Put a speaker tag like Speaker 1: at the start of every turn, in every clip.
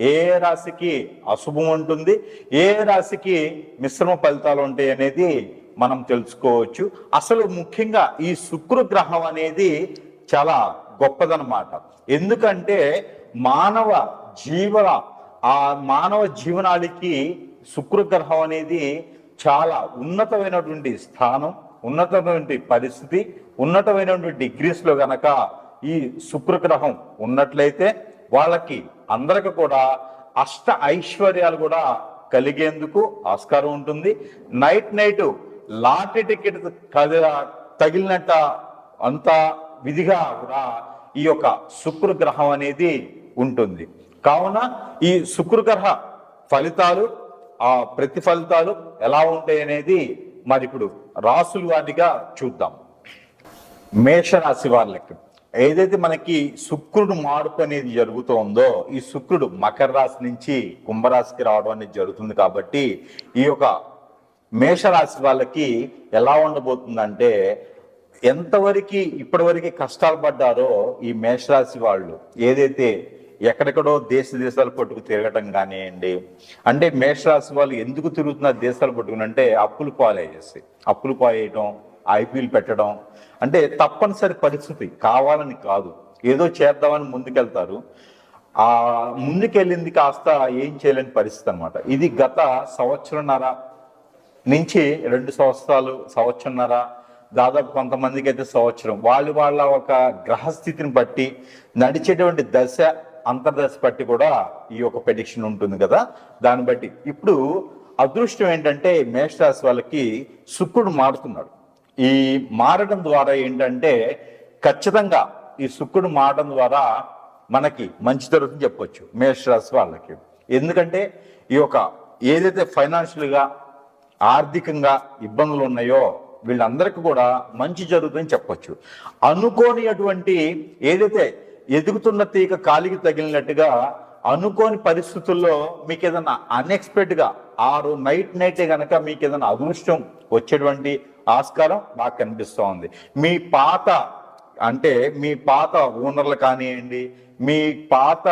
Speaker 1: ఏ రాశికి అశుభం ఉంటుంది ఏ రాశికి మిశ్రమ ఫలితాలు ఉంటాయి అనేది మనం తెలుసుకోవచ్చు. అసలు ముఖ్యంగా ఈ శుక్రగ్రహం అనేది చాలా గొప్పదనమాట ఎందుకంటే మానవ జీవన ఆ మానవ జీవనానికి శుక్రగ్రహం అనేది చాలా ఉన్నతమైనటువంటి స్థానం ఉన్నతమైనటువంటి పరిస్థితి ఉన్నతమైనటువంటి డిగ్రీస్లో గనక ఈ శుక్రగ్రహం ఉన్నట్లయితే వాళ్ళకి అందరికి కూడా అష్ట ఐశ్వర్యాలు కూడా కలిగేందుకు ఆస్కారం ఉంటుంది. నైట్ నైట్ లాటరీ టికెట్ తగిలినట్ట అంత విధిగా కూడా ఈ యొక్క శుక్రగ్రహం అనేది ఉంటుంది. కావున ఈ శుక్రగ్రహ ఫలితాలు ఆ ప్రతిఫలితాలు ఎలా ఉంటాయి అనేది మరి ఇప్పుడు రాసులు వాటిగా చూద్దాం. మేషరాశి వాళ్ళకి ఏదైతే మనకి శుక్రుడు మార్పు అనేది జరుగుతోందో ఈ శుక్రుడు మకర రాశి నుంచి కుంభరాశికి రావడం అనేది జరుగుతుంది కాబట్టి ఈ యొక్క మేషరాశి వాళ్ళకి ఎలా ఉండబోతుందంటే ఎంతవరకు ఇప్పటివరకు కష్టాలు పడ్డారో ఈ మేషరాశి వాళ్ళు ఏదైతే ఎక్కడెక్కడో దేశ దేశాలు పట్టుకు తిరగటం కానివ్వండి అంటే మేషరాశి వాళ్ళు ఎందుకు తిరుగుతున్నారు దేశాలు పట్టుకుని అంటే అప్పులు పాలయ్యేసి అప్పులు ఐపీఎల్ పెట్టడం. అంటే తప్పనిసరి పరిస్థితి. కావాలని కాదు. ఏదో చేద్దామని ముందుకెళ్తారు. ఆ ముందుకెళ్ళింది కాస్త ఏం చేయలేని పరిస్థితి అనమాట ఇది గత సంవత్సరంన్నర నుంచి రెండు సంవత్సరాలు సంవత్సరంన్నర దాదాపు కొంతమందికి అయితే సంవత్సరం. వాళ్ళు వాళ్ళ ఒక గ్రహస్థితిని బట్టి నడిచేటువంటి దశ అంతర్దశ బట్టి కూడా ఈ యొక్క ప్రెడిక్షన్ ఉంటుంది కదా. దాన్ని బట్టి. ఇప్పుడు అదృష్టం ఏంటంటే మేషరాశి వాళ్ళకి శుక్రుడు మారుతున్నాడు. ఈ మారడం ద్వారా ఏంటంటే ఖచ్చితంగా ఈ శుక్రుడు మారడం ద్వారా మనకి మంచి జరుగుతుంది చెప్పొచ్చు మేషరాశి వాళ్ళకి. ఎందుకంటే ఈ యొక్క ఏదైతే ఫైనాన్షియల్గా ఆర్థికంగా ఇబ్బందులు ఉన్నాయో వీళ్ళందరికీ కూడా మంచి జరుగుతుందని చెప్పొచ్చు. అనుకోని అటువంటి ఏదైతే ఎదుగుతున్న తీగ కాలికి తగిలినట్టుగా అనుకోని పరిస్థితుల్లో మీకు ఏదైనా అన్ఎక్స్పెక్ట్గా ఆరు నైట్ నైటే కనుక మీకు ఏదైనా అదృష్టం వచ్చేటువంటి ఆస్కారం బాగా కనిపిస్తూ ఉంది మీ పాత అంటే మీ పాత ఓనర్లు కానివ్వండి మీ పాత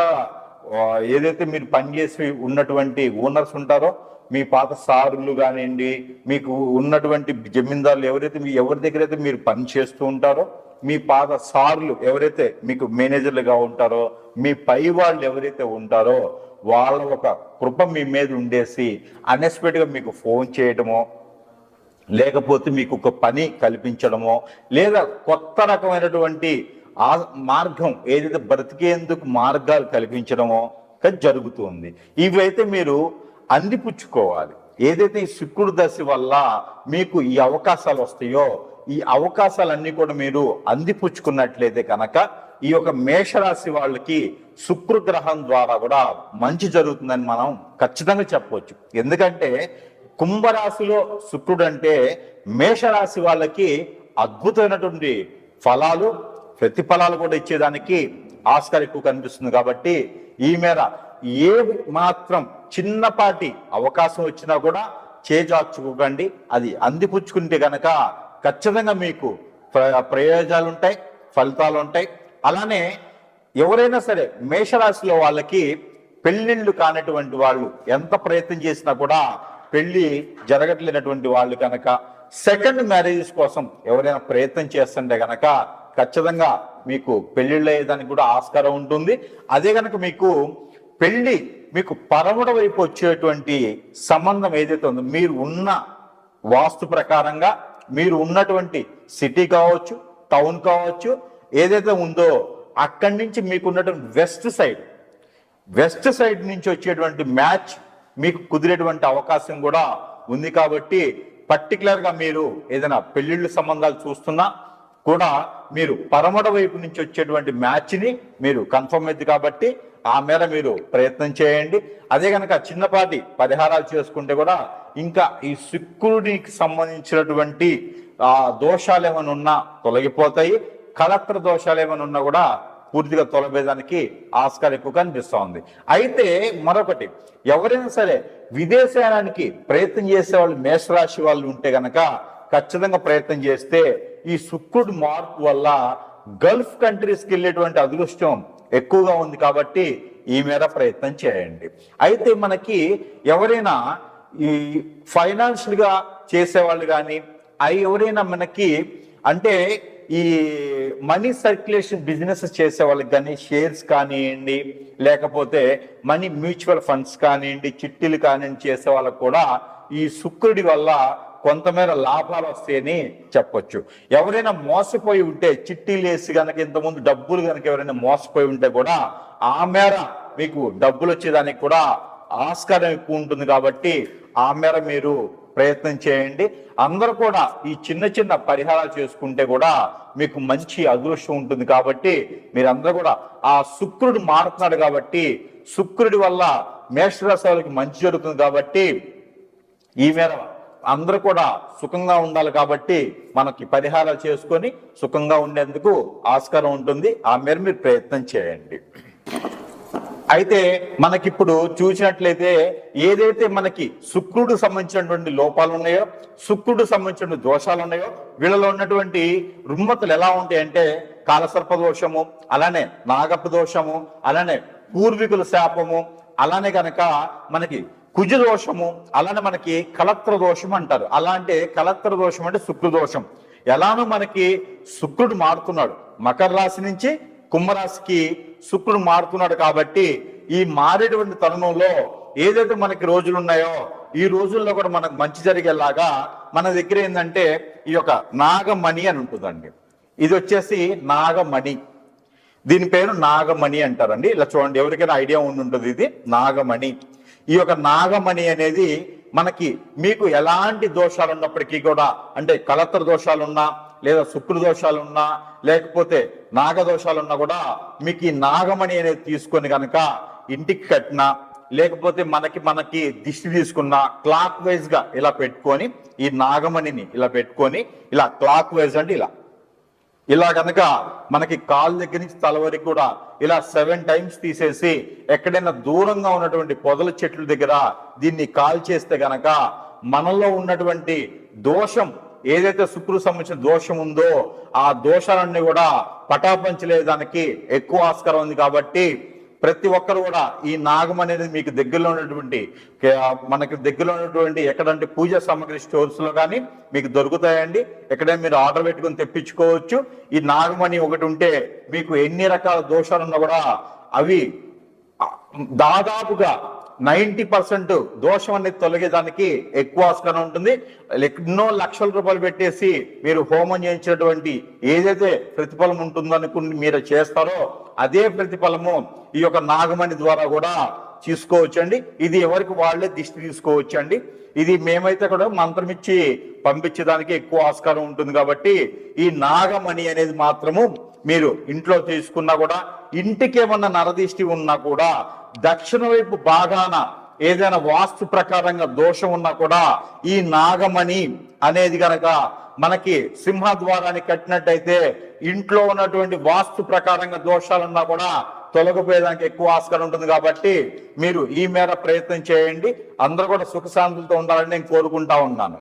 Speaker 1: ఏదైతే మీరు పనిచేసి ఉన్నటువంటి ఓనర్స్ ఉంటారో మీ పాత సారులు కానివ్వండి మీకు ఉన్నటువంటి జమీందారులు ఎవరైతే మీ ఎవరి దగ్గర అయితే మీరు పని చేస్తూ ఉంటారో మీ పాత సార్లు ఎవరైతే మీకు మేనేజర్లుగా ఉంటారో మీ పై వాళ్ళు ఎవరైతే ఉంటారో వాళ్ళ ఒక కృప మీ మీద ఉండేసి అన్ఎక్స్పెక్ట్గా మీకు ఫోన్ చేయటమో లేకపోతే మీకు ఒక పని కల్పించడమో లేదా కొత్త రకమైనటువంటి ఆ మార్గం ఏదైతే బ్రతికేందుకు మార్గాలు కల్పించడమో కానీ జరుగుతుంది. ఇవైతే మీరు అందిపుచ్చుకోవాలి. ఏదైతే ఈ శుక్రుడు దశ వల్ల మీకు ఈ అవకాశాలు వస్తాయో ఈ అవకాశాలన్నీ కూడా మీరు అందిపుచ్చుకున్నట్లయితే కనుక ఈ యొక్క మేషరాశి వాళ్ళకి శుక్రగ్రహం ద్వారా కూడా మంచి జరుగుతుందని మనం ఖచ్చితంగా చెప్పవచ్చు. ఎందుకంటే కుంభరాశిలో శుక్రుడు అంటే మేషరాశి వాళ్ళకి అద్భుతమైనటువంటి ఫలాలు ప్రతిఫలాలు కూడా ఇచ్చేదానికి ఆస్కార్ ఎక్కువ కనిపిస్తుంది కాబట్టి ఈ మేర ఏ మాత్రం చిన్నపాటి అవకాశం వచ్చినా కూడా చేజార్చుకోకండి. అది అందిపుచ్చుకుంటే గనక ఖచ్చితంగా మీకు ప్ర- ప్రయోజనాలు ఉంటాయి ఫలితాలు ఉంటాయి. అలానే ఎవరైనా సరే మేషరాశిలో వాళ్ళకి పెళ్ళిళ్ళు కానటువంటి వాళ్ళు ఎంత ప్రయత్నం చేసినా కూడా పెళ్ళి జరగట్లేనటువంటి వాళ్ళు కనుక సెకండ్ మ్యారేజెస్ కోసం ఎవరైనా ప్రయత్నం చేస్తుంటే కనుక ఖచ్చితంగా మీకు పెళ్ళిళ్ళు అయ్యేదానికి కూడా ఆస్కారం ఉంటుంది. అదే కనుక మీకు పెళ్ళి మీకు పరమడ వైపు వచ్చేటువంటి సంబంధం ఏదైతే ఉందో మీరు ఉన్న వాస్తు ప్రకారంగా మీరు ఉన్నటువంటి సిటీ కావచ్చు టౌన్ కావచ్చు ఏదైతే ఉందో అక్కడి నుంచి మీకు ఉన్నటువంటి వెస్ట్ సైడ్ వెస్ట్ సైడ్ నుంచి వచ్చేటువంటి మ్యాచ్ మీకు కుదిరేటువంటి అవకాశం కూడా ఉంది కాబట్టి పర్టికులర్గా మీరు ఏదైనా పెళ్ళిళ్ళు సంబంధాలు చూస్తున్నా కూడా మీరు పరమడ వైపు నుంచి వచ్చేటువంటి మ్యాచ్ని మీరు కన్ఫర్మ్ అయింది కాబట్టి ఆ మేర మీరు ప్రయత్నం చేయండి. అదే కనుక చిన్నపాటి పరిహారాలు చేసుకుంటే కూడా ఇంకా ఈ శుక్రుడికి సంబంధించినటువంటి ఆ దోషాలు ఏమైనా ఉన్నా తొలగిపోతాయి. కలత్ర దోషాలు ఏమైనా ఉన్నా కూడా పూర్తిగా తొలబేదానికి ఆస్కారం ఎక్కువ కనిపిస్తా ఉంది. అయితే మరొకటి ఎవరైనా సరే విదేశానికి ప్రయత్నం చేసే వాళ్ళు మేషరాశి వాళ్ళు ఉంటే గనక ఖచ్చితంగా ప్రయత్నం చేస్తే ఈ శుక్రుడు మార్పు వల్ల గల్ఫ్ కంట్రీస్కి వెళ్ళేటువంటి అదృష్టం ఎక్కువగా ఉంది కాబట్టి ఈ మేర ప్రయత్నం చేయండి. అయితే మనకి ఎవరైనా ఈ ఫైనాన్షియల్గా చేసేవాళ్ళు కానీ అవి ఎవరైనా మనకి అంటే ఈ మనీ సర్క్యులేషన్ బిజినెస్ చేసే వాళ్ళకి కానీ షేర్స్ కానివ్వండి లేకపోతే మనీ మ్యూచువల్ ఫండ్స్ కానివ్వండి చిట్టీలు కానివ్వండి చేసే వాళ్ళకు కూడా ఈ శుక్రుడి వల్ల కొంతమేర లాభాలు వస్తాయని చెప్పొచ్చు. ఎవరైనా మోసపోయి ఉంటే చిట్టీలు వేసి కనుక ఇంతకుముందు డబ్బులు కనుక ఎవరైనా మోసపోయి ఉంటే కూడా ఆ మేర మీకు డబ్బులు వచ్చేదానికి కూడా ఆస్కారం ఎక్కువ ఉంటుంది కాబట్టి ఆ మేర మీరు ప్రయత్నం చేయండి. అందరూ కూడా ఈ చిన్న చిన్న పరిహారాలు చేసుకుంటే కూడా మీకు మంచి అదృష్టం ఉంటుంది కాబట్టి మీరందరూ కూడా ఆ శుక్రుడు మారుతున్నాడు కాబట్టి శుక్రుడి వల్ల మేషరాశి వాళ్ళకి మంచి జరుగుతుంది కాబట్టి ఈ మేర అందరూ కూడా సుఖంగా ఉండాలి కాబట్టి మనకి పరిహారాలు చేసుకొని సుఖంగా ఉండేందుకు ఆస్కారం ఉంటుంది. ఆ మేర మీరు ప్రయత్నం చేయండి. అయితే మనకిప్పుడు చూసినట్లయితే ఏదైతే మనకి శుక్రుడు సంబంధించినటువంటి లోపాలు ఉన్నాయో శుక్రుడు సంబంధించిన దోషాలు ఉన్నాయో వీళ్ళలో ఉన్నటువంటి రుమ్మతులు ఎలా ఉంటాయంటే కాలసర్ప దోషము అలానే నాగప్ప దోషము అలానే పూర్వీకుల శాపము అలానే గనక మనకి కుజ దోషము అలానే మనకి కలత్ర దోషం అంటారు. అలాంటి కలత్ర దోషం అంటే శుక్ర దోషం. ఎలానో మనకి శుక్రుడు మారుతున్నాడు. మకర రాశి నుంచి కుంభరాశికి శుక్రుడు మారుతున్నాడు కాబట్టి ఈ మారేటువంటి తరుణంలో ఏదైతే మనకి రోజులు ఉన్నాయో ఈ రోజుల్లో కూడా మనకు మంచి జరిగేలాగా మన దగ్గర ఏంటంటే ఈ యొక్క నాగమణి అని ఉంటుందండి. ఇది వచ్చేసి నాగమణి. దీని పేరు నాగమణి అంటారండి. ఇలా చూడండి ఎవరికైనా ఐడియా ఉండి ఉంటుంది ఇది? నాగమణి. ఈ యొక్క నాగమణి అనేది మనకి మీకు ఎలాంటి దోషాలు ఉన్నప్పటికీ కూడా అంటే కలత్ర దోషాలున్నా లేదా శుక్ర దోషాలున్నా లేకపోతే నాగ దోషాలున్నా కూడా మీకు ఈ నాగమణి అనేది తీసుకొని కనుక ఇంటికి కట్టినా లేకపోతే మనకి మనకి దిష్టి తీసుకున్న క్లాక్ వైజ్గా ఇలా పెట్టుకొని ఈ నాగమణిని ఇలా పెట్టుకొని ఇలా క్లాక్ వైజ్ అంటే ఇలా. ఇలా కనుక మనకి కాల్ దగ్గర నుంచి తల వరకు కూడా ఇలా సెవెన్ టైమ్స్ తీసేసి ఎక్కడైనా దూరంగా ఉన్నటువంటి పొదల చెట్ల దగ్గర దీన్ని కాల్ చేస్తే గనక మనలో ఉన్నటువంటి దోషం ఏదైతే శుక్రుడు సంబంధించిన దోషం ఉందో ఆ దోషాలన్నీ కూడా పటాపంచలేదానికి ఎక్కువ ఆస్కారం ఉంది కాబట్టి ప్రతి ఒక్కరు కూడా ఈ నాగం అనేది మీకు దగ్గరలో ఉన్నటువంటి మనకి దగ్గరలో ఉన్నటువంటి ఎక్కడంటే పూజ సామాగ్రి స్టోర్స్లో కానీ మీకు దొరుకుతాయండి. ఎక్కడైనా మీరు ఆర్డర్ పెట్టుకొని తెప్పించుకోవచ్చు. ఈ నాగమణి ఒకటి ఉంటే మీకు ఎన్ని రకాల దోషాలు ఉన్నా కూడా అవి దాదాపుగా నైంటీ పర్సెంట్ దోషం అనేది తొలగేదానికి ఎక్కువ ఆస్కారం ఉంటుంది. ఎన్నో లక్షల రూపాయలు పెట్టేసి మీరు హోమం చేయించినటువంటి ఏదైతే ప్రతిఫలం ఉంటుందనుకుని మీరు చేస్తారో అదే ప్రతిఫలము ఈ యొక్క నాగమణి ద్వారా కూడా తీసుకోవచ్చండి. ఇది ఎవరికి వాళ్ళే దిష్టి తీసుకోవచ్చండి. ఇది మేమైతే కూడా మంత్రం ఇచ్చి పంపించడానికి ఎక్కువ ఆస్కారం ఉంటుంది కాబట్టి ఈ నాగమణి అనేది మాత్రము మీరు ఇంట్లో తీసుకున్నా కూడా ఇంటికి ఏమన్నా నరదిష్టి ఉన్నా కూడా దక్షిణ వైపు బాగాన ఏదైనా వాస్తు ప్రకారంగా దోషం ఉన్నా కూడా ఈ నాగమణి అనేది గనక మనకి సింహద్వారాన్ని కట్టినట్టయితే ఇంట్లో ఉన్నటువంటి వాస్తు ప్రకారంగా దోషాలున్నా కూడా తొలగిపోయేదానికి ఎక్కువ ఆస్కారం ఉంటుంది కాబట్టి మీరు ఈ మేర ప్రయత్నం చేయండి. అందరూ కూడా సుఖశాంతులతో ఉండాలని నేను కోరుకుంటా ఉన్నాను.